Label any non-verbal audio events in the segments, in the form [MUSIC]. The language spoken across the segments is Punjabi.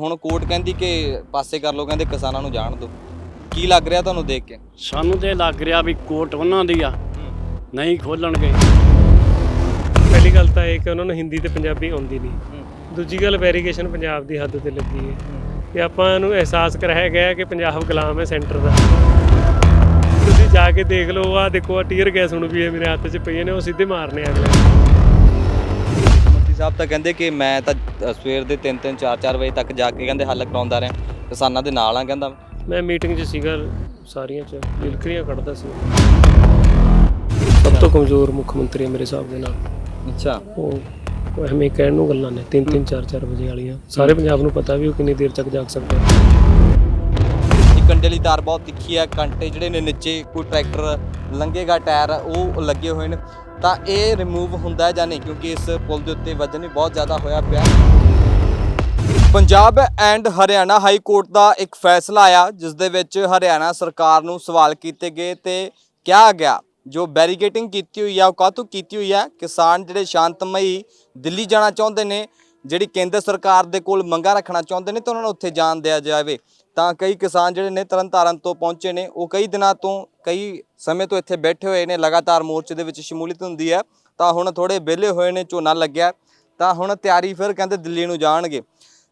ਹੁਣ ਕੋਰਟ ਕਹਿੰਦੀ ਕਿ ਪਾਸੇ ਕਰ ਲੋ ਕਹਿੰਦੇ ਕਿਸਾਨਾਂ ਨੂੰ ਜਾਣ ਦਿਓ ਕੀ ਲੱਗ ਰਿਹਾ ਤੁਹਾਨੂੰ ਦੇਖ ਕੇ? ਸਾਨੂੰ ਤੇ ਲੱਗ ਰਿਹਾ ਵੀ ਕੋਰਟ ਉਹਨਾਂ ਦੀ ਆ ਨਹੀਂ ਖੋਲਣਗੇ। ਪਹਿਲੀ ਗੱਲ ਤਾਂ ਇਹ ਕਿ ਉਹਨਾਂ ਨੂੰ ਹਿੰਦੀ ਤੇ ਪੰਜਾਬੀ ਆਉਂਦੀ ਨਹੀਂ। ਦੂਜੀ ਗੱਲ ਵੈਰੀਗੇਸ਼ਨ ਪੰਜਾਬ ਦੀ ਹੱਦ ਤੇ ਲੱਗੀ ਹੈ। ਕਿ ਆਪਾਂ ਨੂੰ ਅਹਿਸਾਸ ਕਰਾਇਆ ਗਿਆ ਕਿ ਪੰਜਾਬ ਗੁਲਾਮ ਹੈ ਸੈਂਟਰ ਦਾ। ਤੁਸੀਂ ਜਾ ਕੇ ਦੇਖ ਲਓ ਆ ਦੇਖੋ ਆ ਟੀਅਰ ਗੈਸ ਹੁਣ ਵੀ ਇਹ ਮੇਰੇ ਹੱਥ 'ਚ ਪਈਆਂ ਨੇ ਉਹ ਸਿੱਧੇ ਮਾਰਨੇ ਆ ਅਗਲੇ। ਸਾਹਿਬ ਤਾਂ ਕਹਿੰਦੇ ਕਿ ਮੈਂ ਤਾਂ ਅ, ਸਵੇਰ ਦੇ 3-3 4-4 ਵਜੇ ਤੱਕ ਜਾ ਕੇ ਕਹਿੰਦੇ ਹੱਲ ਕਰਾਉਂਦਾ ਰਿਹਾ। ਕਿਸਾਨਾਂ ਦੇ ਨਾਲ ਆ ਕਹਿੰਦਾ। ਮੈਂ ਮੀਟਿੰਗ 'ਚ ਸੀਗਾ ਸਾਰੀਆਂ 'ਚ ਲਿਲਕਰੀਆਂ ਕੱਢਦਾ ਸੀ। ਸਭ ਤੋਂ ਕਮਜ਼ੋਰ ਮੁੱਖ ਮੰਤਰੀ ਹੈ ਮੇਰੇ ਹਿਸਾਬ ਦੇ ਨਾਲ। ਅੱਛਾ। ਉਹ ਉਹ ਐਵੇਂ ਕਹਿਣ ਨੂੰ ਗੱਲਾਂ ਨੇ 3-3 4-4 ਵਜੇ ਵਾਲੀਆਂ। ਸਾਰੇ ਪੰਜਾਬ ਨੂੰ ਪਤਾ ਵੀ ਉਹ ਕਿੰਨੀ ਦੇਰ ਤੱਕ ਜਾਗ ਸਕਦਾ। ਹੈ ਕੰਡੇ ਲਈ ਤਾਰ ਬਹੁਤ ਤਿੱਖੀ ਹੈ ਕੰਟੇ ਜਿਹੜੇ ਨੇ ਨੀਚੇ ਕੋਈ ਟਰੈਕਟਰ ਲੰਘੇਗਾ ਟਾਇਰ ਉਹ ਲੱਗੇ ਹੋਏ ਨੇ। ਤਾਂ ਇਹ ਰਿਮੂਵ ਹੁੰਦਾ ਜਾਂ ਨਹੀਂ? ਕਿਉਂਕਿ ਇਸ ਪੁਲ ਦੇ ਉੱਤੇ ਵਜਨ ਵੀ ਬਹੁਤ ਜ਼ਿਆਦਾ ਹੋਇਆ ਪਿਆ। Punjab and Haryana high court ਦਾ ਇੱਕ ਫੈਸਲਾ ਆਇਆ, ਜਿਸ ਦੇ ਵਿੱਚ ਹਰਿਆਣਾ ਸਰਕਾਰ ਨੂੰ ਸਵਾਲ ਕੀਤੇ ਗਏ ਤੇ ਕਿਹਾ ਗਿਆ, ਜੋ ਬੈਰੀਕੇਟਿੰਗ ਕੀਤੀ ਹੋਈ ਆ, ਉਹ ਕਾਹਤੋਂ ਕੀਤੀ ਹੋਈ ਆ? ਕਿਸਾਨ ਜਿਹੜੇ ਸ਼ਾਂਤਮਈ ਦਿੱਲੀ ਜਾਣਾ ਚਾਹੁੰਦੇ ਨੇ, ਜਿਹੜੀ ਕੇਂਦਰ ਸਰਕਾਰ ਦੇ ਕੋਲ ਮੰਗਾਂ ਰੱਖਣਾ ਚਾਹੁੰਦੇ ਨੇ, ਤਾਂ ਉਹਨਾਂ ਨੂੰ ਉੱਥੇ ਜਾਣ ਦਿਆ ਜਾਵੇ। ਤਾਂ ਕਈ ਕਿਸਾਨ ਜਿਹੜੇ ਨੇ ਤਰਨਤਾਰਨ ਤੋਂ ਪਹੁੰਚੇ ਨੇ, ਉਹ ਕਈ ਦਿਨਾਂ ਤੋਂ ਕਈ ਸਮੇਂ ਤੋਂ ਇੱਥੇ ਬੈਠੇ ਹੋਏ ਨੇ, ਲਗਾਤਾਰ ਮੋਰਚੇ ਦੇ ਵਿੱਚ ਸ਼ਮੂਲੀਅਤ ਹੁੰਦੀ ਹੈ, ਤਾਂ ਹੁਣ ਥੋੜੇ ਵਿਹਲੇ ਹੋਏ ਨੇ, ਝੋਨਾ ਲੱਗਿਆ ਤਾਂ ਹੁਣ ਤਿਆਰੀ ਫਿਰ ਕਹਿੰਦੇ ਦਿੱਲੀ ਨੂੰ ਜਾਣਗੇ।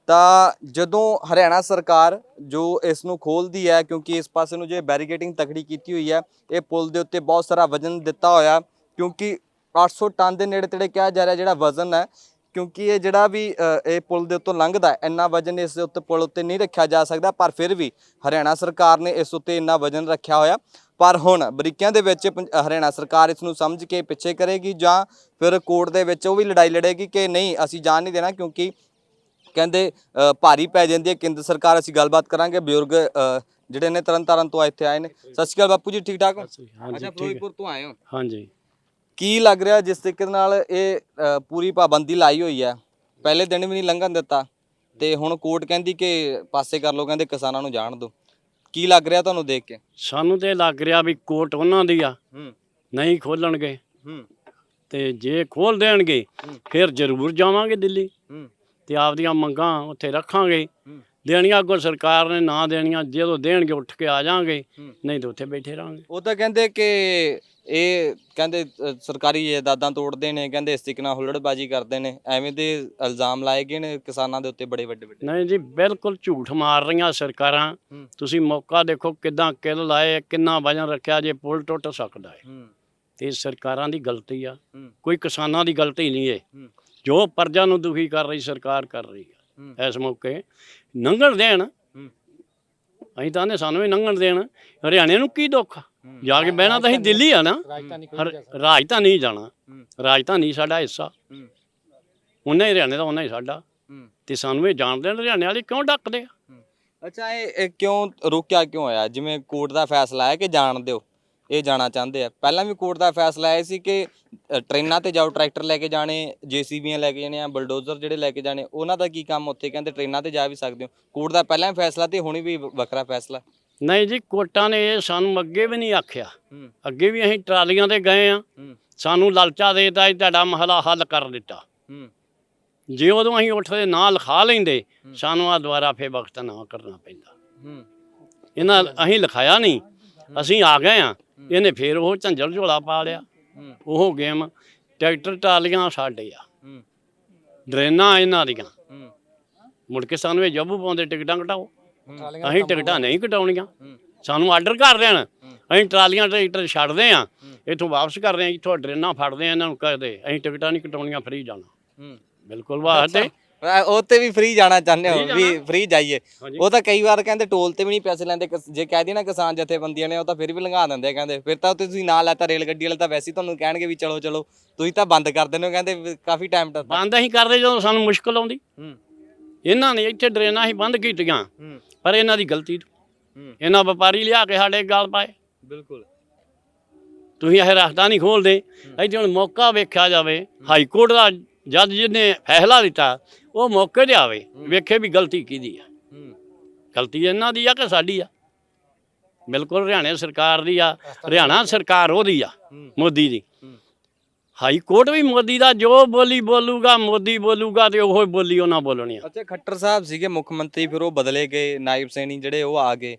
ਤਾਂ ਜਦੋਂ ਹਰਿਆਣਾ ਸਰਕਾਰ ਜੋ ਇਸ ਨੂੰ ਖੋਲਦੀ ਹੈ, ਕਿਉਂਕਿ ਇਸ ਪਾਸੇ ਨੂੰ ਜੇ ਬੈਰੀਕੇਟਿੰਗ ਤਕੜੀ ਕੀਤੀ ਹੋਈ ਹੈ, ਇਹ ਪੁਲ ਦੇ ਉੱਤੇ ਬਹੁਤ ਸਾਰਾ ਵਜਨ ਦਿੱਤਾ ਹੋਇਆ, ਕਿਉਂਕਿ 800 ਟਨ ਦੇ ਨੇੜੇ ਤੇੜੇ ਕਿਹਾ ਜਾ ਰਿਹਾ ਜਿਹੜਾ ਵਜ਼ਨ ਹੈ, ਕਿਉਂਕਿ ਇਹ ਜਿਹੜਾ ਵੀ ਇਹ ਪੁਲ ਦੇ ਉੱਤੋਂ ਲੰਘਦਾ ਇੰਨਾ ਵਜਨ ਇਸ ਦੇ ਉੱਤੇ ਪੁਲ ਉੱਤੇ ਨਹੀਂ ਰੱਖਿਆ ਜਾ ਸਕਦਾ, ਪਰ ਫਿਰ ਵੀ ਹਰਿਆਣਾ ਸਰਕਾਰ ਨੇ ਇਸ ਉੱਤੇ ਇੰਨਾ ਵਜਨ ਰੱਖਿਆ ਹੋਇਆ। ਪਰ ਹੁਣ ਬਰੀਕਿਆਂ ਦੇ ਵਿੱਚ ਹਰਿਆਣਾ ਸਰਕਾਰ ਇਸ ਨੂੰ ਸਮਝ ਕੇ ਪਿੱਛੇ ਕਰੇਗੀ ਜਾਂ ਫਿਰ ਕੋਰਟ ਦੇ ਵਿੱਚ ਉਹ ਵੀ ਲੜਾਈ ਲੜੇਗੀ ਕਿ ਨਹੀਂ ਅਸੀਂ ਜਾਣ ਨਹੀਂ ਦੇਣਾ ਕਿਉਂਕਿ ਕਹਿੰਦੇ ਭਾਰੀ ਪੈ ਜਾਂਦੀ ਹੈ ਕੇਂਦਰ ਸਰਕਾਰ ਅਸੀਂ ਗੱਲਬਾਤ ਕਰਾਂਗੇ। ਬਜ਼ੁਰਗ ਜਿਹੜੇ ਨੇ ਤਰਨਤਾਰਨ ਤੋਂ ਇੱਥੇ ਆਏ ਨੇ। ਸਤਿ ਸ਼੍ਰੀ ਅਕਾਲ ਬਾਪੂ ਜੀ ਠੀਕ ਠਾਕ ਹੋ? ਅੱਛਾ ਫਿਰੋਜ਼ਪੁਰ ਤੋਂ ਆਏ ਹੋ? ਹਾਂਜੀ। ਕੀ ਲੱਗ ਰਿਹਾ ਜਿਸ ਤਰੀਕੇ ਦੇ ਨਾਲ ਇਹ ਪੂਰੀ ਪਾਬੰਦੀ ਲਾਈ ਹੋਈ ਹੈ? ਪਹਿਲੇ ਦਿਨ ਵੀ ਨਹੀਂ ਲੰਘਣ ਦਿੱਤਾ ਤੇ ਹੁਣ ਕੋਰਟ ਕਹਿੰਦੀ ਕਿ ਪਾਸੇ ਕਰ ਲੋ ਕਹਿੰਦੇ ਕਿਸਾਨਾਂ ਨੂੰ ਜਾਣ ਦਿਓ। ਕੀ ਲੱਗ ਰਿਹਾ ਤੁਹਾਨੂੰ ਦੇਖ ਕੇ? ਸਾਨੂੰ ਤੇ ਲੱਗ ਰਿਹਾ ਵੀ ਕੋਰਟ ਉਹਨਾਂ ਦੀ ਆ। ਹੂੰ। ਨਹੀਂ ਖੋਲਣਗੇ। ਹੂੰ। ਤੇ ਜੇ ਖੋਲ ਦੇਣਗੇ ਫਿਰ ਜ਼ਰੂਰ ਜਾਵਾਂਗੇ ਦਿੱਲੀ। ਹੂੰ। ਤੇ ਆਪਦੀਆਂ ਮੰਗਾਂ ਉੱਥੇ ਰੱਖਾਂਗੇ। ਦੇਣੀਆਂ ਅੱਗੋਂ ਸਰਕਾਰ ਨੇ ਨਾ ਦੇਣੀਆਂ ਜਦੋਂ ਦੇਣਗੇ ਉੱਠ ਕੇ ਆ ਜਾਾਂਗੇ। ਨਹੀਂ ਤਾਂ ਉੱਥੇ ਬੈਠੇ ਰਹਾਂਗੇ। ਉਹ ਤਾਂ ਕਹਿੰਦੇ ਕਿ ਇਹ ਕਹਿੰਦੇ ਅ, ਸਰਕਾਰੀ ਜਾਇਦਾਦਾਂ ਤੋੜਦੇ ਨੇ ਕਹਿੰਦੇ ਇਸ ਤਰੀਕੇ ਨਾਲ ਹੁੱਲੜਬਾਜੀ ਕਰਦੇ ਨੇ ਐਵੇਂ ਦੇ ਇਲਜ਼ਾਮ ਲਾਏ ਗਏ ਨੇ ਕਿਸਾਨਾਂ ਦੇ ਉੱਤੇ ਬੜੇ ਵੱਡੇ ਵੱਡੇ। ਨਹੀਂ ਜੀ ਬਿਲਕੁਲ ਝੂਠ ਮਾਰ ਰਹੀਆਂ ਸਰਕਾਰਾਂ। ਹੂੰ। ਤੁਸੀਂ ਮੌਕਾ ਦੇਖੋ ਕਿਦਾਂ ਕਿੱਲ ਲਾਏ ਕਿੰਨਾ ਵਜਨ ਰੱਖਿਆ ਜੇ ਪੁਲ ਟੁੱਟ ਸਕਦਾ ਹੈ ਹੂੰ। ਤੇ ਸਰਕਾਰਾਂ ਦੀ ਗਲਤੀ ਆ। ਹੂੰ। ਕੋਈ ਕਿਸਾਨਾਂ ਦੀ ਗਲਤੀ ਨਹੀਂ ਹੂੰ। ਜੋ ਪ੍ਰਜਾ ਨੂੰ ਦੁਖੀ ਕਰ ਰਹੀ ਸਰਕਾਰ ਕਰ ਰਹੀ ਹੂੰ। ਇਸ ਮੌਕੇ। ਲੰਘਣ ਦੇਣ। ਅਸੀਂ ਤਾਂ ਨੇ ਸਾਨੂੰ ਵੀ ਲੰਘਣ ਦੇਣ। ਹਰਿਆਣੇ ਨੂੰ ਕੀ ਦੁੱਖ? ਆ? ਜਾ ਕੇ ਬਹਿਣਾ ਤਾਂ ਅਸੀਂ ਦਿੱਲੀ ਆ ਨਾ। ਰਾਜਧਾਨੀ ਜਾਣਾ। ਰਾਜਧਾਨੀ ਸਾਡਾ ਹਿੱਸਾ। ਉਹਨਾਂ ਹਰਿਆਣੇ ਦਾ ਉਹਨਾਂ ਹੀ ਸਾਡਾ। ਤੇ ਸਾਨੂੰ ਇਹ ਜਾਣ ਦੇਣ ਹਰਿਆਣੇ ਵਾਲੇ ਕਿਉਂ ਡੱਕਦੇ ਆ? ਅੱਛਾ ਇਹ ਇਹ ਕਿਉਂ ਰੋਕਿਆ ਕਿਉਂ ਹੋਇਆ? ਜਿਵੇਂ ਕੋਰਟ ਦਾ ਫੈਸਲਾ ਹੈ ਕਿ ਜਾਣ ਦਿਓ? ਇਹ ਜਾਣਾ ਚਾਹੁੰਦੇ ਆ। ਪਹਿਲਾਂ ਵੀ ਕੋਰਟ ਦਾ ਫੈਸਲਾ ਆਇਆ ਸੀ ਕਿ ਅ, ਟ੍ਰੇਨਾਂ ਤੇ ਜਾਓ ਟਰੈਕਟਰ ਲੈ ਕੇ ਜਾਣੇ ਜੀਸੀਬੀਆਂ ਲੈ ਕੇ ਜਾਣੇ ਆ ਬਲਡੋਜ਼ਰ ਜਿਹੜੇ ਲੈ ਕੇ ਜਾਣੇ ਉਹਨਾਂ ਦਾ ਕੀ ਕੰਮ ਉੱਥੇ? ਕਹਿੰਦੇ ਟ੍ਰੇਨਾਂ ਤੇ ਜਾ ਵੀ ਸਕਦੇ ਹੋ। ਕੋਰਟ ਦਾ ਪਹਿਲਾਂ ਵੀ ਫੈਸਲਾ ਤੇ ਹੁਣੀ ਵੀ ਵੱਖਰਾ ਫੈਸਲਾ। ਨਹੀਂ ਜੀ ਕੋਟਾਂ ਨੇ ਇਹ ਸਾਨੂੰ ਅੱਗੇ ਵੀ ਨਹੀਂ ਆਖਿਆ। ਹੂੰ। ਅੱਗੇ ਵੀ ਅਸੀਂ ਟਰਾਲੀਆਂ ਤੇ ਗਏ ਆ ਹੂੰ। ਸਾਨੂੰ ਲਾਲਚਾ ਦੇਤਾ ਤੁਹਾਡਾ ਮਹਲਾ ਹੱਲ ਕਰ ਦਿੱਤਾ। ਹੂੰ। ਜੇ ਉਦੋਂ ਅਸੀਂ ਉੱਠਦੇ ਨਾਂ ਲਿਖਾ ਲੈਂਦੇ ਸਾਨੂੰ ਆ ਦੁਬਾਰਾ ਫੇਰ ਵਕਤ ਨਾ ਕਰਨਾ ਪੈਂਦਾ। ਹੂੰ। ਇਹਨਾਂ ਅਸੀਂ ਲਿਖਾਇਆ ਨਹੀਂ। ਅਸੀਂ ਆ ਗਏ ਆ ਇਹਨੇ ਫੇਰ ਉਹ ਝੰਜਲ ਝੋਲਾ ਪਾ ਲਿਆ। ਉਹ ਗੇਮ ਟਰੈਕਟਰ ਟਰਾਲੀਆਂ ਸਾਡੇ ਆ ਡਰੇਨਾਂ ਇਹਨਾਂ ਦੀਆਂ। ਮੁੜ ਕੇ ਸਾਨੂੰ ਇਹ ਜੱਬੂ ਪਾਉਂਦੇ ਟਿਕਟਾਂ ਘਟਾਓ ਅਸੀਂ ਟਿਕਟਾਂ ਨਹੀਂ ਘਟਾਉਣੀਆਂ ਸਾਨੂੰ ਆਰਡਰ ਕਰ ਦੇਣ। ਅਸੀਂ ਟਰਾਲੀਆਂ ਟਰੈਕਟਰ ਛੱਡਦੇ ਆ ਇੱਥੋਂ ਵਾਪਸ ਕਰਦੇ ਆ ਇੱਥੋਂ ਡਰੇਨਾਂ ਫੜਦੇ ਆ ਇਹਨਾਂ ਨੂੰ ਕਹਦੇ ਅਸੀਂ ਟਿਕਟਾਂ ਨਹੀਂ ਘਟਾਉਣੀਆਂ ਫ੍ਰੀ ਜਾਣਾ। ਬਿਲਕੁਲ ਵਾਸਤੇ ਅ, ਉਹ ਤੇ ਵੀ ਫ੍ਰੀ ਜਾਣਾ ਚਾਹੁੰਦੇ ਹੋ ਵੀ ਫ੍ਰੀ ਜਾਈਏ। ਉਹ ਤਾਂ ਕਈ ਵਾਰ ਕਹਿੰਦੇ ਟੋਲ ਤੇ ਵੀ ਨਹੀਂ ਪੈਸੇ ਲੈਂਦੇ ਕਿਸ- ਜੇ ਕਹਿ ਦੀ ਨਾ ਕਿਸਾਨ ਜਥੇਬੰਦੀਆਂ ਨੇ ਉਹ ਤਾਂ ਫਿਰ ਵੀ ਲੰਘਾ ਦਿੰਦੇ ਆ ਕਹਿੰਦੇ। ਫਿਰ ਤਾਂ ਤੁਸੀਂ ਨਾਲ ਲੈਤਾ ਰੇਲ ਗੱਡੀ ਵਾਲੇ ਤਾਂ ਵੈਸੇ ਹੀ ਤੁਹਾਨੂੰ ਕਹਿਣਗੇ ਵੀ ਚਲੋ ਚਲੋ ਤੁਸੀਂ ਤਾਂ ਬੰਦ ਕਰ ਦਿੰਦੇ ਹੋ ਕਹਿੰਦੇ ਵੀ ਕਾਫੀ ਟਾਈਮ ਤੱਕ ਬੰਦ ਅਸੀਂ ਕਰਦੇ ਜਦੋਂ ਸਾਨੂੰ ਮੁਸ਼ਕਲ ਆਉਂਦੀ। ਹੂੰ। ਇਹਨਾਂ ਨੇ ਇੱਥੇ ਡਰੇਨਾਂ ਹੀ ਬੰਦ ਕੀਤੀਆਂ ਹੂੰ। ਪਰ ਇਹਨਾਂ ਦੀ ਗਲਤੀ ਹੂੰ। ਇਹਨਾਂ ਵਪਾਰੀ ਲਿਆ ਕੇ ਸਾਡੇ ਗਲ ਪਾਏ। ਬਿਲਕੁਲ। ਤੁਸੀਂ ਇਹ ਰਸਤਾ ਨਹੀਂ ਖੋਲਦੇ। ਇੱਥੇ ਹੁਣ ਮੌਕਾ ਵੇਖਿਆ ਜਾਵੇ ਹਾਈ ਕੋਰਟ ਦਾ ਜੱਜ ਜਿਹਨੇ ਫੈਸਲਾ ਦਿੱਤਾ ਉਹ ਮੌਕੇ ਤੇ ਆਵੇ ਵੇਖੇ ਵੀ ਗਲਤੀ ਕਿਹਦੀ ਆ। ਗਲਤੀ ਇਹਨਾਂ ਦੀ ਆ ਕਿ ਸਾਡੀ ਆ? ਬਿਲਕੁਲ ਹਰਿਆਣਾ ਸਰਕਾਰ ਦੀ ਆ ਹਰਿਆਣਾ ਸਰਕਾਰ ਉਹਦੀ ਆ। ਮੋਦੀ ਦੀ। ਹਾਈ ਕੋਰਟ ਵੀ ਮੋਦੀ ਦਾ ਜੋ ਬੋਲੀ ਬੋਲੂਗਾ ਮੋਦੀ ਬੋਲੂਗਾ ਤੇ ਉਹ ਬੋਲੀ ਉਹਨਾਂ ਬੋਲਣੀ ਆ। ਅੱਛਾ ਖੱਟਰ ਸਾਹਿਬ ਸੀਗੇ ਮੁੱਖ ਮੰਤਰੀ ਫਿਰ ਉਹ ਬਦਲੇ ਗਏ ਨਾਇਬ ਸੈਣੀ ਜਿਹੜੇ ਉਹ ਆ ਗਏ।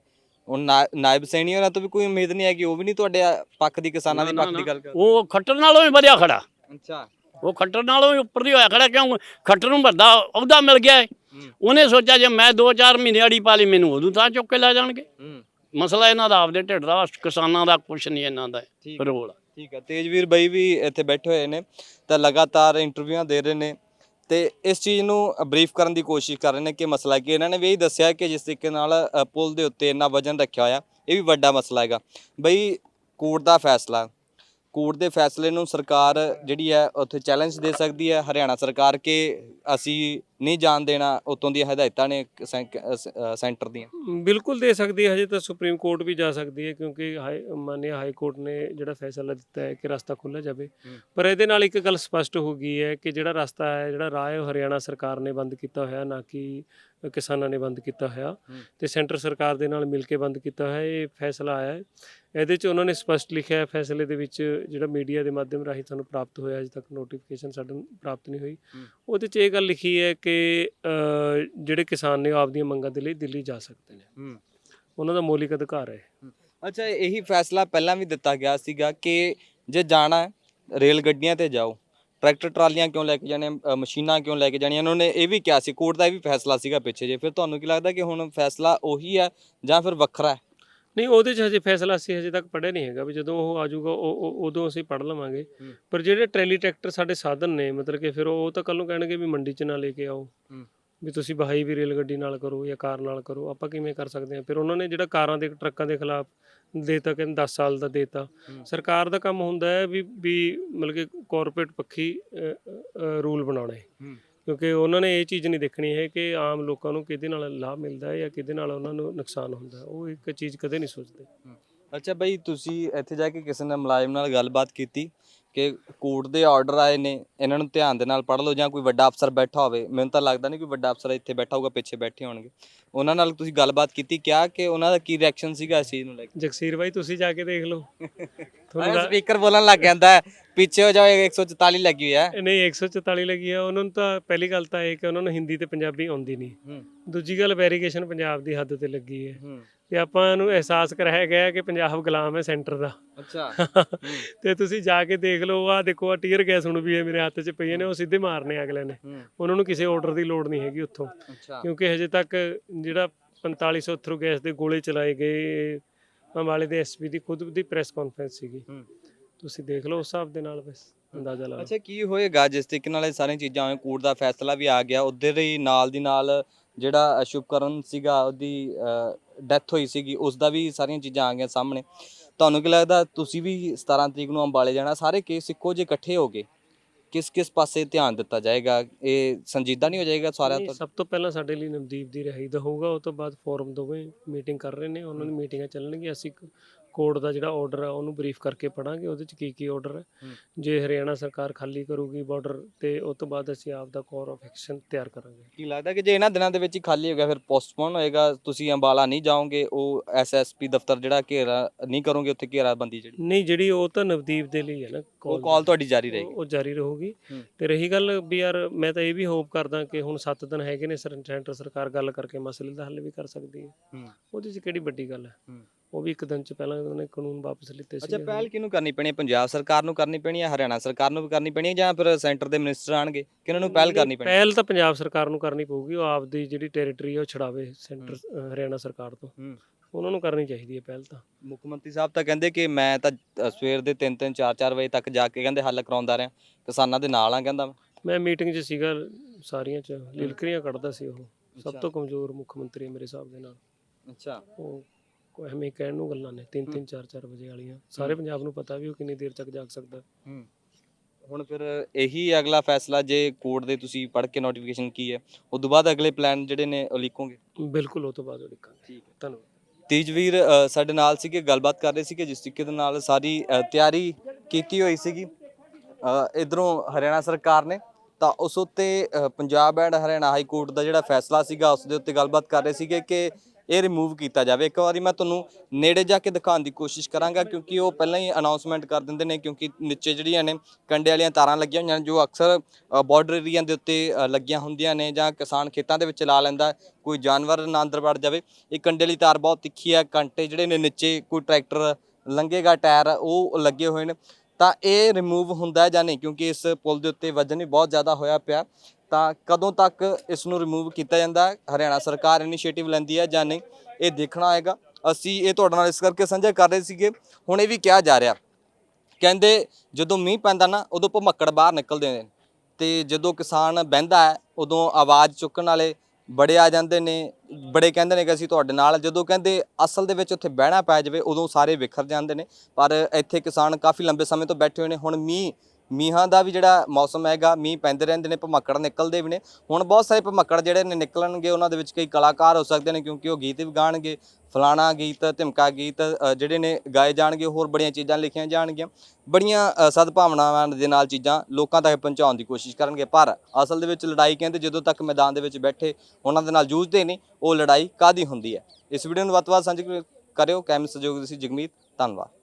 ਨਾ- ਨਾਇਬ ਸੈਣੀ ਉਹਨਾਂ ਤੋਂ ਵੀ ਕੋਈ ਉਮੀਦ ਨਹੀਂ ਹੈ ਕਿ ਉਹ ਵੀ ਨਹੀਂ ਤੁਹਾਡੇ ਪੱਖ ਦੀ ਕਿਸਾਨਾਂ ਦੀ ਪੱਖ ਦੀ ਗੱਲ ਕਰ ਉਹ ਖੱਟਰ ਨਾਲੋਂ ਵੀ ਵਧਿਆ ਖੜਾ। ਅੱਛਾ। ਉਹ ਖੱਟਰ ਨਾਲੋਂ ਵੀ ਉੱਪਰ ਦੀ ਹੋਇਆ ਖੜਾ ਕਿਉਂ? ਖੱਟਰ ਨੂੰ ਵੱਡਾ ਅਹੁਦਾ ਮਿਲ ਗਿਆ ਹੈ। ਉਹਨੇ ਸੋਚਿਆ ਜੇ ਮੈਂ 2-4 ਮਹੀਨੇ ਅੜੀ ਪਾ ਲਈ ਮੈਨੂੰ ਉਦੋਂ ਤਾਂ ਚੁੱਕ ਕੇ ਲੈ ਜਾਣਗੇ। ਮਸਲਾ ਇਹਨਾਂ ਦਾ ਆਪਦੇ ਢਿੱਡ ਦਾ ਕਿਸਾਨਾਂ ਦਾ ਕੁਛ ਨਹੀਂ ਇਹਨਾਂ ਦਾ ਠੀਕ। ਰੋਲ। ਠੀਕ ਹੈ। ਤੇਜਵੀਰ ਬਾਈ ਵੀ ਇੱਥੇ ਬੈਠੇ ਹੋਏ ਨੇ ਤਾਂ ਲਗਾਤਾਰ ਇੰਟਰਵਿਊਆਂ ਦੇ ਰਹੇ ਨੇ ਤੇ ਇਸ ਚੀਜ਼ ਨੂੰ ਬਰੀਫ ਕਰਨ ਦੀ ਕੋਸ਼ਿਸ਼ ਕਰ ਰਹੇ ਨੇ ਕਿ ਮਸਲਾ ਕੀ ਹੈ। ਇਹਨਾਂ ਨੇ ਵੀ ਇਹ ਦੱਸਿਆ ਕਿ ਜਿਸ ਤਰੀਕੇ ਨਾਲ ਅ, ਪੁਲ ਦੇ ਉੱਤੇ ਇੰਨਾ ਵਜਨ ਰੱਖਿਆ ਹੋਇਆ ਇਹ ਵੀ ਵੱਡਾ ਮਸਲਾ ਹੈਗਾ। ਬਈ ਕੋਰਟ ਦਾ ਫੈਸਲਾ ਕੋਰਟ ਦੇ ਫੈਸਲੇ ਨੂੰ ਸਰਕਾਰ ਜਿਹੜੀ ਹੈ ਉੱਥੇ ਚੈਲੰਜ ਦੇ ਸਕਦੀ ਹੈ। ਹਰਿਆਣਾ ਸਰਕਾਰ ਕਿ ਅਸੀਂ ਨਹੀਂ ਜਾਣ ਦੇਣਾ ਉਤੋਂ ਦੀਆਂ ਹਦਾਇਤਾਂ ਨੇ ਸੈਂਟਰ ਦੀਆਂ ਬਿਲਕੁਲ ਦੇ ਸਕਦੀ ਹੈ ਹਜੇ ਤਾਂ ਸੁਪਰੀਮ ਕੋਰਟ ਵੀ ਜਾ ਸਕਦੀ ਹੈ ਕਿਉਂਕਿ ਹਾਈ ਮਾਨਿਆ ਹਾਈ ਕੋਰਟ ਨੇ ਜਿਹੜਾ ਫੈਸਲਾ ਦਿੱਤਾ ਹੈ ਕਿ ਰਸਤਾ ਖੁੱਲ੍ਹਾ ਜਾਵੇ। ਪਰ ਇਹਦੇ ਨਾਲ ਇੱਕ ਗੱਲ ਸਪਸ਼ਟ ਹੋ ਗਈ ਹੈ ਕਿ ਜਿਹੜਾ ਰਸਤਾ ਹੈ ਜਿਹੜਾ ਰਾਹ ਹੈ ਉਹ ਹਰਿਆਣਾ ਸਰਕਾਰ ਨੇ ਬੰਦ ਕੀਤਾ ਹੋਇਆ ਨਾ ਕਿ ਕਿਸਾਨਾਂ ਨੇ ਬੰਦ ਕੀਤਾ ਹੋਇਆ। ਤੇ ਸੈਂਟਰ ਸਰਕਾਰ ਦੇ ਨਾਲ ਮਿਲ ਕੇ ਬੰਦ ਕੀਤਾ ਹੋਇਆ ਇਹ ਫੈਸਲਾ ਆਇਆ ਹੈ ਇਹਦੇ 'ਚ ਉਹਨਾਂ ਨੇ ਸਪਸ਼ਟ ਲਿਖਿਆ ਹੈ ਫੈਸਲੇ ਦੇ ਵਿੱਚ ਜਿਹੜਾ ਮੀਡੀਆ ਦੇ ਮਾਧਿਅਮ ਰਾਹੀਂ ਸਾਨੂੰ ਪ੍ਰਾਪਤ ਹੋਇਆ ਅਜੇ ਤੱਕ ਨੋਟੀਫਿਕੇਸ਼ਨ ਸਾਨੂੰ ਪ੍ਰਾਪਤ ਨਹੀਂ ਹੋਈ। ਉਹਦੇ 'ਚ ਇਹ ਗੱਲ ਲਿਖੀ ਹੈ ਕਿ ਜਿਹੜੇ ਕਿਸਾਨ ਨੇ ਆਪਦੀਆਂ ਮੰਗਾਂ ਦੇ ਲਈ ਦਿੱਲੀ ਜਾ ਸਕਦੇ ਨੇ। ਉਹਨਾਂ ਦਾ ਮੌਲਿਕ ਅਧਿਕਾਰ ਹੈ ਅੱਛਾ ਇਹੀ ਫੈਸਲਾ ਪਹਿਲਾਂ ਵੀ ਦਿੱਤਾ ਗਿਆ ਸੀਗਾ ਕਿ ਜੇ ਜਾਣਾ ਹੈ ਰੇਲ ਗੱਡੀਆਂ ਤੇ ਜਾਓ ਟਰੈਕਟਰ ਟਰਾਲੀਆਂ ਕਿਉਂ ਲੈ ਕੇ ਜਾਣੇ ਅ, ਮਸ਼ੀਨਾਂ ਕਿਉਂ ਲੈ ਕੇ ਜਾਣੀਆਂ? ਉਹਨਾਂ ਨੇ ਇਹ ਵੀ ਕਿਹਾ ਸੀ ਕੋਰਟ ਦਾ ਇਹ ਵੀ ਫੈਸਲਾ ਸੀਗਾ ਪਿੱਛੇ ਜੇ। ਫਿਰ ਤੁਹਾਨੂੰ ਕੀ ਲੱਗਦਾ ਕਿ ਹੁਣ ਫੈਸਲਾ ਉਹੀ ਹੈ ਜਾਂ ਫਿਰ ਵੱਖਰਾ ਹੈ? ਨਹੀਂ ਉਹਦੇ 'ਚ ਹਜੇ ਫੈਸਲਾ ਅਸੀਂ ਹਜੇ ਤੱਕ ਪੜ੍ਹਿਆ ਨਹੀਂ ਹੈਗਾ ਵੀ ਜਦੋਂ ਉਹ ਆ ਜਾਊਗਾ ਉਹ ਉਦੋਂ ਅਸੀਂ ਪੜ੍ਹ ਲਵਾਂਗੇ। ਪਰ ਜਿਹੜੇ ਟਰੈਲੀ ਟਰੈਕਟਰ ਸਾਡੇ ਸਾਧਨ ਨੇ ਮਤਲਬ ਕਿ ਫਿਰ ਉਹ ਤਾਂ ਕੱਲ ਨੂੰ ਕਹਿਣਗੇ ਵੀ ਮੰਡੀ 'ਚ ਨਾ ਲੈ ਕੇ ਆਓ। ਵੀ ਤੁਸੀਂ ਬਹਾਈ ਵੀ ਰੇਲ ਗੱਡੀ ਨਾਲ ਕਰੋ ਜਾਂ ਕਾਰ ਨਾਲ ਕਰੋ ਆਪਾਂ ਕਿਵੇਂ ਕਰ ਸਕਦੇ ਹਾਂ ਫਿਰ ਉਹਨਾਂ ਨੇ ਜਿਹੜਾ ਕਾਰਾਂ ਦੇ ਟਰੱਕਾਂ ਦੇ ਖਿਲਾਫ ਦੇਤਾ ਕਹਿੰਦੇ 10 ਸਾਲ ਦਾ ਦੇਤਾ। ਸਰਕਾਰ ਦਾ ਕੰਮ ਹੁੰਦਾ ਹੈ ਵੀ ਵੀ ਮਤਲਬ ਕਿ ਕਾਰਪੋਰੇਟ ਪੱਖੀ ਰੂਲ ਬਣਾਉਣੇ। ਕਿਉਂਕਿ ਉਹਨਾਂ ਨੇ ਇਹ ਚੀਜ਼ ਨਹੀਂ ਦੇਖਣੀ ਹੈ ਕਿ ਆਮ ਲੋਕਾਂ ਨੂੰ ਕਿਹਦੇ ਨਾਲ ਲਾਭ ਮਿਲਦਾ ਹੈ ਜਾਂ ਕਿਹਦੇ ਨਾਲ ਉਹਨਾਂ ਨੂੰ ਨੁਕਸਾਨ ਹੁੰਦਾ। ਉਹ ਇੱਕ ਚੀਜ਼ ਕਦੇ ਨਹੀਂ ਸੋਚਦੇ। ਅੱਛਾ ਬਈ ਤੁਸੀਂ ਇੱਥੇ ਜਾ ਕੇ ਕਿਸੇ ਨਾਲ ਮੁਲਾਜ਼ਮ ਨਾਲ ਗੱਲਬਾਤ ਕੀਤੀ ਕਿ ਕੋਰਟ ਦੇ ਆਰਡਰ ਆਏ ਨੇ ਇਹਨਾਂ ਨੂੰ ਧਿਆਨ ਦੇ ਨਾਲ ਪੜ੍ਹ ਲਓ ਜਾਂ ਕੋਈ ਵੱਡਾ ਅਫਸਰ ਬੈਠਾ ਹੋਵੇ। ਮੈਨੂੰ ਤਾਂ ਲੱਗਦਾ ਨਹੀਂ ਕੋਈ ਵੱਡਾ ਅਫਸਰ ਇੱਥੇ ਬੈਠਾ ਹੋਊਗਾ ਪਿੱਛੇ ਬੈਠੇ ਹੋਣਗੇ। ਉਹਨਾਂ ਨਾਲ ਤੁਸੀਂ ਗੱਲਬਾਤ ਕੀਤੀ ਕਿਹਾ ਕਿ ਉਹਨਾਂ ਦਾ ਕੀ ਰਿਐਕਸ਼ਨ ਸੀਗਾ ਇਸ ਚੀਜ਼ ਨੂੰ ਲੈ ਕੇ? ਜਗਸੀਰ ਭਾਈ ਤੁਸੀਂ ਜਾ ਕੇ ਦੇਖ ਲਓ। [LAUGHS] ਤੁਹਾਨੂੰ ਸਪੀਕਰ ਬੋਲਣ ਲੱਗ ਜਾਂਦਾ ਹੋ ਜਾਓ 144 ਲੱਗੀ ਹੋਈ ਹੈ। ਨਹੀਂ 144 ਲੱਗੀ ਆ ਉਹਨਾਂ ਨੂੰ ਤਾਂ ਪਹਿਲੀ ਗੱਲ ਤਾਂ ਇਹ ਕਿ ਉਹਨਾਂ ਨੂੰ ਹਿੰਦੀ ਤੇ ਪੰਜਾਬੀ ਆਉਂਦੀ ਨਹੀਂ। ਦੂਜੀ ਗੱਲ ਵੈਰੀਗੇਸ਼ਨ ਪੰਜਾਬ ਦੀ ਹੱਦ ਤੇ ਲੱਗੀ ਹੈ। ਤੇ ਆਪਾਂ ਨੂੰ ਅਹਿਸਾਸ ਕਰਾਇਆ ਗਿਆ ਕਿ ਪੰਜਾਬ ਗੁਲਾਮ ਹੈ ਸੈਂਟਰ ਦਾ। ਅੱਛਾ। [LAUGHS] ਤੇ ਤੁਸੀਂ ਜਾ ਕੇ ਦੇਖ ਲਓ ਆ ਦੇਖੋ ਆ ਟੀਅਰ ਗੈਸ ਹੁਣ ਵੀ ਹੈ ਮੇਰੇ ਹੱਥ 'ਚ ਪਈਆਂ ਨੇ ਉਹ ਸਿੱਧੇ ਮਾਰਨੇ ਅਗਲੇ ਨੇ। ਉਹਨਾਂ ਨੂੰ ਕਿਸੇ ਆਰਡਰ ਦੀ ਲੋੜ ਨਹੀਂ ਹੈਗੀ ਉੱਥੋਂ। ਕਿਉਂਕਿ ਹਜੇ ਤੱਕ ਜਿਹੜਾ 4500 ਥਰੂ ਗੈਸ ਦੇ ਗੋਲੇ ਚਲਾਏ ਗਏ ਅੰਬਾਲੇ ਦੇ ਐਸਪੀ ਦੀ ਖੁਦ ਦੀ ਪ੍ਰੈਸ ਕਾਨਫਰੰਸ ਸੀਗੀ। ਤੁਸੀਂ ਦੇਖ ਲਓ ਉਸ ਹਿਸਾਬ ਦੇ ਨਾਲ ਬਸ ਅੰਦਾਜ਼ਾ ਲਾ ਲਓ। ਅੱਛਾ ਕੀ ਹੋਏਗਾ? ਜਿਸ ਤਰੀਕੇ ਨਾਲ ਇਹ ਸਾਰੀਆਂ ਚੀਜ਼ਾਂ ਹੋਏ ਕੋਰਟ ਦਾ ਫੈਸਲਾ ਵੀ ਆ ਗਿਆ ਉਧਰ ਹੀ ਨਾਲ ਦੀ ਨਾਲ ਜਿਹੜਾ ਸ਼ੁਭਕਰਨ ਸੀਗਾ ਉਹਦੀ ਡੈਥ ਹੋਈ ਸੀਗੀ ਉਸ ਦਾ ਵੀ ਸਾਰੀਆਂ ਚੀਜ਼ਾਂ ਆ ਗਈਆਂ ਸਾਹਮਣੇ। ਤੁਹਾਨੂੰ ਕੀ ਲੱਗਦਾ ਤੁਸੀਂ ਵੀ 17 ਤਰੀਕ ਨੂੰ ਅੰਬਾਲੇ ਜਾਣਾ ਸਾਰੇ ਕੇਸ ਇੱਕੋ ਜਿਹੇ ਇਕੱਠੇ ਹੋ ਗਏ? ਕਿਸ ਕਿਸ ਪਾਸੇ ਧਿਆਨ ਦਿੱਤਾ ਜਾਏਗਾ? ਇਹ ਸੰਜੀਦਾ ਨਹੀਂ ਹੋ ਜਾਏਗਾ ਸਾਰਿਆਂ ਨਹੀਂ, ਤੋਂ? ਸਭ ਤੋਂ ਪਹਿਲਾਂ ਸਾਡੇ ਲਈ ਨਵਦੀਪ ਦੀ ਰਿਹਾਈ ਦਾ ਹੋਊਗਾ ਉਸ ਤੋਂ ਬਾਅਦ ਫੋਰਮ ਦੋਵੇਂ ਮੀਟਿੰਗ ਕਰ ਰਹੇ ਨੇ ਉਹਨਾਂ ਦੀ ਮੀਟਿੰਗਾਂ ਚੱਲਣਗੀਆਂ ਅਸੀਂ ਕੋਰਟ ਦਾ ਜਿਹੜਾ ਆਰਡਰ ਆ ਉਹਨੂੰ ਬਰੀਫ ਕਰਕੇ ਪੜਾਂਗੇ ਉਹਦੇ ਚ ਕੀ ਕੀ ਆਰਡਰ ਹੈ। ਜੇ ਹਰਿਆਣਾ ਸਰਕਾਰ ਖਾਲੀ ਕਰੂਗੀ ਬਾਰਡਰ ਤੇ ਉਸ ਤੋਂ ਬਾਅਦ ਅਸੀਂ ਆਪ ਦਾ ਕੋਰ ਆਫ ਐਕਸ਼ਨ ਤਿਆਰ ਕਰਾਂਗੇ। ਕੀ ਲੱਗਦਾ ਕਿ ਜੇ ਇਹਨਾਂ ਦਿਨਾਂ ਦੇ ਵਿੱਚ ਹੀ ਖਾਲੀ ਹੋ ਗਿਆ ਫਿਰ ਪੋਸਟਪੋਨ ਹੋਏਗਾ? ਤੁਸੀਂ ਅੰਬਾਲਾ ਨਹੀਂ ਜਾਓਗੇ ਉਹ ਐਸਐਸਪੀ ਦਫ਼ਤਰ ਜਿਹੜਾ ਘੇਰਾ ਨਹੀਂ ਕਰੋਗੇ ਉੱਥੇ ਘੇਰਾਬੰਦੀ ਜਿਹੜੀ? ਨਹੀਂ ਜਿਹੜੀ ਉਹ ਤਾਂ ਨਵਦੀਪ ਦੇ ਲਈ ਹੈ ਨਾ ਉਹ ਕਾਲ ਤੁਹਾਡੀ ਜਾਰੀ ਰਹੇਗੀ। ਉਹ ਜਾਰੀ ਰਹੂਗੀ। ਤੇ ਰਹੀ ਗੱਲ ਵੀ ਯਾਰ ਮੈਂ ਤਾਂ ਇਹ ਵੀ ਹੋਪ ਕਰਦਾ ਕਿ ਹੁਣ 7 ਦਿਨ ਹੈਗੇ ਨੇ ਸਰ- ਸੈਂਟਰ ਸਰਕਾਰ ਗੱਲ ਕਰਕੇ ਮਸਲੇ ਦਾ ਹੱਲ ਵੀ ਕਰ ਸਕਦੀ ਹੈ। ਉਹਦੇ 'ਚ ਕਿਹੜੀ ਵੱਡੀ ਗੱਲ ਹੂੰ। ਉਹ ਵੀ ਇੱਕ ਦਿਨ 'ਚ ਪਹਿਲਾਂ ਉਹਨੇ ਕਾਨੂੰਨ ਵਾਪਸ ਲਿੱਤੇ ਅੱਛਾ ਸੀ ਪਹਿਲ ਕਿਹਨੂੰ ਕਰਨੀ ਪੈਣੀ ਹੈ ਪੰਜਾਬ ਸਰਕਾਰ ਨੂੰ ਕਰਨੀ ਪੈਣੀ ਹੈ ਹਰਿਆਣਾ ਸਰਕਾਰ ਨੂੰ ਵੀ ਕਰਨੀ ਪੈਣੀ ਹੈ ਜਾਂ ਫਿਰ ਸੈਂਟਰ ਦੇ ਮਿਨਿਸਟਰ ਆਣਗੇ? ਕਿਹਨਾਂ ਨੂੰ ਪਹਿਲ ਕਰਨੀ ਪੈਣੀ? ਪਹਿਲ ਤਾਂ ਪੰਜਾਬ ਸਰਕਾਰ ਨੂੰ ਕਰਨੀ ਪਊਗੀ ਉਹ ਆਪਦੀ ਜਿਹੜੀ ਟੈਰੀਟਰੀ ਹੈ ਉਹ ਛਡਾਵੇ ਸੈਂਟਰ ਹਰਿਆਣਾ ਸਰਕਾਰ ਤੋਂ। ਉਹਨਾਂ ਨੂੰ ਕਰਨੀ ਚਾਹੀਦੀ ਹੈ ਪਹਿਲ ਤਾਂ। ਮੁੱਖ ਮੰਤਰੀ ਸਾਹਿਬ ਤਾਂ ਕਹਿੰਦੇ ਕਿ ਮੈਂ ਤਾਂ ਸਵੇਰ ਦੇ 3-3 4-4 ਵਜੇ ਤੱਕ ਜਾ ਕੇ ਕਹਿੰਦੇ ਹੱਲ ਕਰਾਉਂਦਾ ਰਿਹਾ। ਕਿਸਾਨਾਂ ਦੇ ਨਾਲ ਆ ਕਹਿੰਦਾ ਮੈਂ। ਮੀਟਿੰਗ 'ਚ ਸੀਗਾ ਸਾਰੀਆਂ 'ਚ। ਲਿਲਕਰੀਆਂ ਕੱਢਦਾ ਸੀ ਉਹ। ਸਭ ਅੱਛਾ। ਤੋਂ ਕਮਜ਼ੋਰ ਮੁੱਖ ਮੰਤਰੀ ਮੇਰੇ ਹਿਸਾਬ ਦੇ ਨਾਲ। ਅੱਛਾ। ਉਹ ਕੋਈ ਐਵੇਂ ਕਹਿਣ ਨੂੰ ਗੱਲਾਂ ਨੇ 3-3 4-4 ਵਜੇ ਵਾਲੀਆਂ। ਸਾਰੇ ਪੰਜਾਬ ਨੂੰ ਪਤਾ ਵੀ ਉਹ ਕਿੰਨੀ ਦੇਰ ਤੱਕ ਜਾਗ ਸਕਦਾ। ਹੂੰ। ਹੁਣ ਫਿਰ ਇਹੀ ਅਗਲਾ ਫੈਸਲਾ ਜੇ ਕੋਰਟ ਦੇ ਤੁਸੀਂ ਪੜ੍ਹ ਕੇ ਨੋਟੀਫਿਕੇਸ਼ਨ ਕੀ ਹੈ ਉਸ ਤੋਂ ਬਾਅਦ ਅਗਲੇ ਪਲਾਨ ਜਿਹੜੇ ਨੇ ਉਹ ਲਿਖੋਗੇ? ਬਿਲਕੁਲ ਉਹ ਤੋਂ ਬਾਅਦ ਉਹ ਲਿਖਾਂਗੇ। ਠੀਕ ਹੈ। ਧੰਨਵਾਦ। ਤੀਜਵੀਰ ਸਾਡੇ ਨਾਲ ਸੀਗੇ ਗੱਲਬਾਤ ਕਰ ਰਹੇ ਸੀਗੇ ਜਿਸ ਤਰੀਕੇ ਦੇ ਨਾਲ ਸਾਰੀ ਤਿਆਰੀ ਕੀਤੀ ਹੋਈ ਸੀਗੀ। ਇਧਰੋਂ ਹਰਿਆਣਾ ਸਰਕਾਰ ਨੇ ਤਾਂ ਉਸ ਉੱਤੇ Punjab and Haryana high court ਦਾ ਜਿਹੜਾ ਫੈਸਲਾ ਸੀਗਾ ਉਸ ਦੇ ਉੱਤੇ ਗੱਲਬਾਤ ਕਰ ਰਹੇ ਸੀਗੇ ਕਿ ਇਹ ਰਿਮੂਵ ਕੀਤਾ ਜਾਵੇ। ਇੱਕ ਵਾਰੀ ਮੈਂ ਤੁਹਾਨੂੰ ਨੇੜੇ ਜਾ ਕੇ ਦਿਖਾਉਣ ਦੀ ਕੋਸ਼ਿਸ਼ ਕਰਾਂਗਾ, ਕਿਉਂਕਿ ਉਹ ਪਹਿਲਾਂ ਹੀ ਅਨਾਉਂਸਮੈਂਟ ਕਰ ਦਿੰਦੇ ਨੇ, ਕਿਉਂਕਿ ਨੀਚੇ ਜਿਹੜੀਆਂ ਨੇ ਕੰਡੇ ਵਾਲੀਆਂ ਤਾਰਾਂ ਲੱਗੀਆਂ ਹੋਈਆਂ ਨੇ, ਜੋ ਅਕਸਰ ਬਾਰਡਰ ਏਰੀਆ ਦੇ ਉੱਤੇ ਲੱਗੀਆਂ ਹੁੰਦੀਆਂ ਨੇ ਜਾਂ ਕਿਸਾਨ ਖੇਤਾਂ ਦੇ ਵਿੱਚ ਲਾ ਲੈਂਦਾ, ਕੋਈ ਜਾਨਵਰ ਨਾ ਅੰਦਰ ਵੜ ਜਾਵੇ। ਇਹ ਕੰਡੇ ਵਾਲੀ ਤਾਰ ਬਹੁਤ ਤਿੱਖੀ ਹੈ ਕੰਟੇ ਜਿਹੜੇ ਨੇ ਨੀਚੇ, ਕੋਈ ਟਰੈਕਟਰ ਲੰਘੇਗਾ, ਟਾਇਰ ਉਹ ਲੱਗੇ ਹੋਏ ਨੇ। ਤਾਂ ਇਹ ਰਿਮੂਵ ਹੁੰਦਾ ਜਾਂ ਨਹੀਂ, ਕਿਉਂਕਿ ਇਸ ਪੁਲ ਦੇ ਉੱਤੇ ਵਜਨ ਵੀ ਬਹੁਤ ਜ਼ਿਆਦਾ ਹੋਇਆ ਪਿਆ। ਤਾਂ ਕਦੋਂ ਤੱਕ ਇਸ ਨੂੰ ਰਿਮੂਵ ਕੀਤਾ ਜਾਂਦਾ? ਹਰਿਆਣਾ ਸਰਕਾਰ ਇਨੀਸ਼ੀਏਟਿਵ ਲੈਂਦੀ ਹੈ ਜਾਂ ਨਹੀਂ? ਇਹ ਦੇਖਣਾ ਹੋਏਗਾ ਅਸੀਂ ਇਹ ਤੁਹਾਡੇ ਨਾਲ ਇਸ ਕਰਕੇ ਸਾਂਝਾ ਕਰ ਰਹੇ ਸੀਗੇ। ਹੁਣ ਇਹ ਵੀ ਕਿਹਾ ਜਾ ਰਿਹਾ। ਕਹਿੰਦੇ ਜਦੋਂ ਮੀਂਹ ਪੈਂਦਾ ਨਾ, ਉਦੋਂ ਭਮੱਕੜ ਬਾਹਰ ਨਿਕਲਦੇ ਨੇ। ਤੇ ਜਦੋਂ ਕਿਸਾਨ ਬਹਿੰਦਾ ਹੈ, ਉਦੋਂ ਆਵਾਜ਼ ਚੁੱਕਣ ਵਾਲੇ ਬੜੇ ਆ ਜਾਂਦੇ ਨੇ। ਬੜੇ ਕਹਿੰਦੇ ਨੇ ਕਿ ਅਸੀਂ ਤੁਹਾਡੇ ਨਾਲ ਜਦੋਂ ਕਹਿੰਦੇ ਅਸਲ ਦੇ ਵਿੱਚ ਉੱਥੇ ਬਹਿਣਾ ਪੈ ਜਾਵੇ, ਉਦੋਂ ਸਾਰੇ ਵਿਖਰ ਜਾਂਦੇ ਨੇ। ਪਰ ਇੱਥੇ ਕਿਸਾਨ ਕਾਫੀ ਲੰਬੇ ਸਮੇਂ ਤੋਂ ਬੈਠੇ ਹੋਏ ਨੇ। ਹੁਣ ਮੀਂਹ ਮੀਂਹਾਂ ਦਾ ਵੀ ਜਿਹੜਾ ਮੌਸਮ ਹੈਗਾ, ਮੀਂਹ ਪੈਂਦੇ ਰਹਿੰਦੇ ਨੇ, ਭਮੱਕੜ ਨਿਕਲਦੇ ਵੀ ਨੇ। ਹੁਣ ਬਹੁਤ ਸਾਰੇ ਭਮੱਕੜ ਜਿਹੜੇ ਨੇ ਨਿਕਲਣਗੇ, ਉਹਨਾਂ ਦੇ ਵਿੱਚ ਕਈ ਕਲਾਕਾਰ ਹੋ ਸਕਦੇ ਨੇ, ਕਿਉਂਕਿ ਉਹ ਗੀਤ ਵੀ ਗਾਣਗੇ। ਫਲਾਣਾ ਗੀਤ, ਧਮਕਾ ਗੀਤ ਜਿਹੜੇ ਨੇ ਗਾਏ ਜਾਣਗੇ, ਹੋਰ ਬੜੀਆਂ ਚੀਜ਼ਾਂ ਲਿਖੀਆਂ ਜਾਣਗੀਆਂ। ਬੜੀਆਂ ਸਦਭਾਵਨਾਵਾਂ ਦੇ ਨਾਲ ਚੀਜ਼ਾਂ ਲੋਕਾਂ ਤੱਕ ਪਹੁੰਚਾਉਣ ਦੀ ਕੋਸ਼ਿਸ਼ ਕਰਨਗੇ। ਪਰ ਅਸਲ ਦੇ ਵਿੱਚ ਲੜਾਈ ਕਹਿੰਦੇ ਜਦੋਂ ਤੱਕ ਮੈਦਾਨ ਦੇ ਵਿੱਚ ਬੈਠੇ, ਉਹਨਾਂ ਦੇ ਨਾਲ ਜੂਝਦੇ ਨੇ ਉਹ ਲੜਾਈ ਕਾਦੀ ਹੁੰਦੀ ਹੈ? ਇਸ ਵੀਡੀਓ ਨੂੰ ਵੱਧ ਤੋਂ ਵੱਧ ਸਾਂਝੀ ਕਰਿਓ। ਕੈਮਰਾ ਸਹਿਯੋਗ ਸੀ ਜਗਮੀਤ, ਧੰਨਵਾਦ।